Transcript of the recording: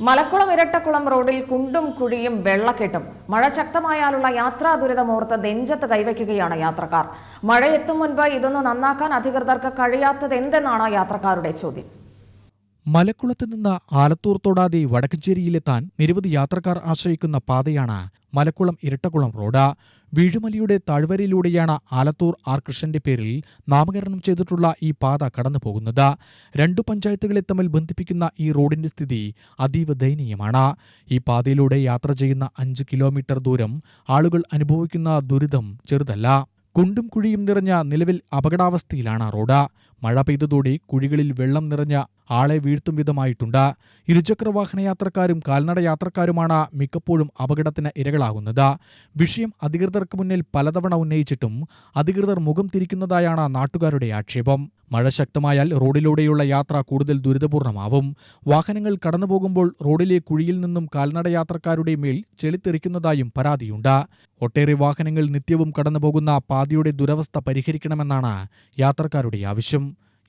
മലക്കുളം ഇരട്ടക്കുളം റോഡിൽ കുണ്ടും കുഴിയും വെള്ളക്കെട്ടും. മഴ ശക്തമായാലുള്ള യാത്രാ ദുരിതമോർത്ത് നെഞ്ചത്ത് കൈവയ്ക്കുകയാണ് യാത്രക്കാർ. മഴയെത്തും മുൻപ് ഇതൊന്ന് നന്നാക്കാൻ അധികൃതർക്ക് കഴിയാത്തത് എന്തെന്നാണ് യാത്രക്കാരുടെ ചോദ്യം. മലക്കുളത്ത് നിന്ന് ആലത്തൂർ തൊടാതെ വടക്കഞ്ചേരിയിലെത്താൻ നിരവധി യാത്രക്കാർ ആശ്രയിക്കുന്ന പാതയാണ് മലക്കുളം ഇരട്ടക്കുളം റോഡ്. വീഴുമലയുടെ താഴ്വരയിലൂടെയാണ് ആലത്തൂർ ആർ കൃഷ്ണന്റെ പേരിൽ നാമകരണം ചെയ്തിട്ടുള്ള ഈ പാത കടന്നു പോകുന്നത്. രണ്ടു പഞ്ചായത്തുകളെ തമ്മിൽ ബന്ധിപ്പിക്കുന്ന ഈ റോഡിന്റെ സ്ഥിതി അതീവ ദയനീയമാണ്. ഈ പാതയിലൂടെ യാത്ര ചെയ്യുന്ന അഞ്ച് കിലോമീറ്റർ ദൂരം ആളുകൾ അനുഭവിക്കുന്ന ദുരിതം ചെറുതല്ല. കുണ്ടും കുഴിയും നിറഞ്ഞ നിലവിൽ അപകടാവസ്ഥയിലാണ് റോഡ്. മഴ പെയ്തതോടെ കുഴികളിൽ വെള്ളം നിറഞ്ഞ ആളെ വീഴ്ത്തും വിധമായിട്ടുണ്ട്. ഇരുചക്ര വാഹന യാത്രക്കാരും കാൽനട യാത്രക്കാരുമാണ് മിക്കപ്പോഴും അപകടത്തിന് ഇരകളാകുന്നത്. വിഷയം അധികൃതർക്ക് മുന്നിൽ പലതവണ ഉന്നയിച്ചിട്ടും അധികൃതർ മുഖം തിരിക്കുന്നതായാണ് നാട്ടുകാരുടെ ആക്ഷേപം. മഴ ശക്തമായാൽ റോഡിലൂടെയുള്ള യാത്ര കൂടുതൽ ദുരിതപൂർണമാവും. വാഹനങ്ങൾ കടന്നുപോകുമ്പോൾ റോഡിലെ കുഴിയിൽ നിന്നും കാൽനട യാത്രക്കാരുടെ മേൽ ചെളിത്തെറിക്കുന്നതായും പരാതിയുണ്ട്. ഒട്ടേറെ വാഹനങ്ങൾ നിത്യവും കടന്നുപോകുന്ന പാതയുടെ ദുരവസ്ഥ പരിഹരിക്കണമെന്നാണ് യാത്രക്കാരുടെ ആവശ്യം.